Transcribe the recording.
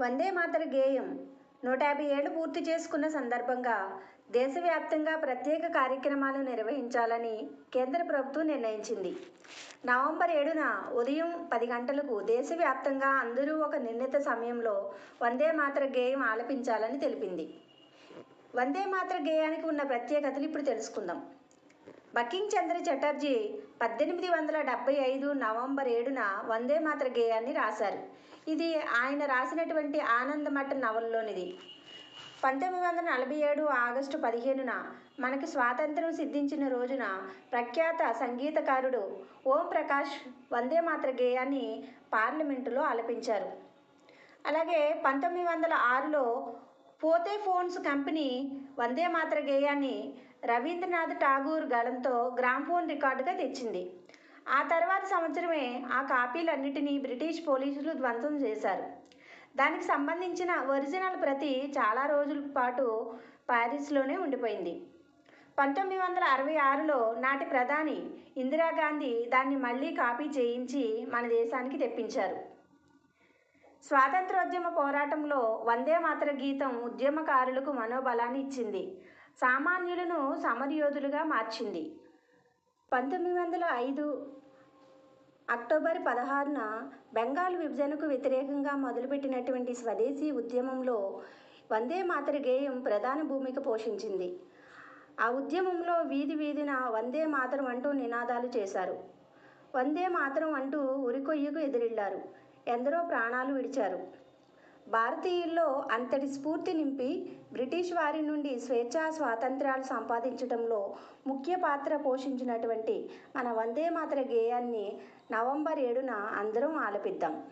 వందే మాతర గేయం. నూట యాభై ఏళ్ళు పూర్తి చేసుకున్న సందర్భంగా దేశవ్యాప్తంగా ప్రత్యేక కార్యక్రమాలు నిర్వహించాలని కేంద్ర ప్రభుత్వం నిర్ణయించింది. నవంబర్ ఏడున ఉదయం పది గంటలకు దేశవ్యాప్తంగా అందరూ ఒక నిర్ణీత సమయంలో వందే మాతర గేయం ఆలపించాలని తెలిపింది. వందే మాతర గేయానికి ఉన్న ప్రత్యేకతలు ఇప్పుడు తెలుసుకుందాం. బకింగ్ చంద్ర చటర్జీ పద్దెనిమిది వందల డెబ్బై ఐదు నవంబర్ ఏడున వందే మాతర గేయాన్ని రాశారు. ఇది ఆయన రాసినటువంటి ఆనందమఠ నవలలోనిది. పంతొమ్మిది వందల నలభై ఏడు ఆగస్టు పదిహేనున మనకి స్వాతంత్రం సిద్ధించిన రోజున ప్రఖ్యాత సంగీతకారుడు ఓం ప్రకాష్ వందే మాత్ర గేయాన్ని పార్లమెంటులో ఆలపించారు. అలాగే పంతొమ్మిది వందల ఆరులో పోతే ఫోన్స్ కంపెనీ వందే మాత్ర గేయాన్ని రవీంద్రనాథ్ ఠాగూర్ గళంతో గ్రామ్ఫోన్ రికార్డుగా తెచ్చింది. ఆ తర్వాత సంవత్సరమే ఆ కాపీలన్నిటినీ బ్రిటిష్ పోలీసులు ధ్వంసం చేశారు. దానికి సంబంధించిన ఒరిజినల్ ప్రతి చాలా రోజుల పాటు ప్యారిస్లోనే ఉండిపోయింది. పంతొమ్మిది వందల అరవై ఆరులో నాటి ప్రధాని ఇందిరాగాంధీ దాన్ని మళ్ళీ కాపీ చేయించి మన దేశానికి తెప్పించారు. స్వాతంత్రోద్యమ పోరాటంలో వందే మాతర గీతం ఉద్యమకారులకు మనోబలాన్ని ఇచ్చింది. సామాన్యులను సమరయోధులుగా మార్చింది. పంతొమ్మిది వందల ఐదు అక్టోబర్ పదహారున బెంగాల్ విభజనకు వ్యతిరేకంగా మొదలుపెట్టినటువంటి స్వదేశీ ఉద్యమంలో వందే మాతర గేయం ప్రధాన భూమిక పోషించింది. ఆ ఉద్యమంలో వీధి వీధిన వందే మాతరం అంటూ నినాదాలు చేశారు. వందే మాతరం అంటూ ఉరికొయ్యకు ఎదిరిల్లారు. ఎందరో ప్రాణాలు విడిచారు. భారతీయుల్లో అంతటి స్ఫూర్తి నింపి బ్రిటిష్ వారి నుండి స్వేచ్ఛా స్వాతంత్ర్యాలు సంపాదించడంలో ముఖ్య పాత్ర పోషించినటువంటి మన వందే మాతర గేయాన్ని నవంబర్ ఏడున అందరం ఆలపిద్దాం.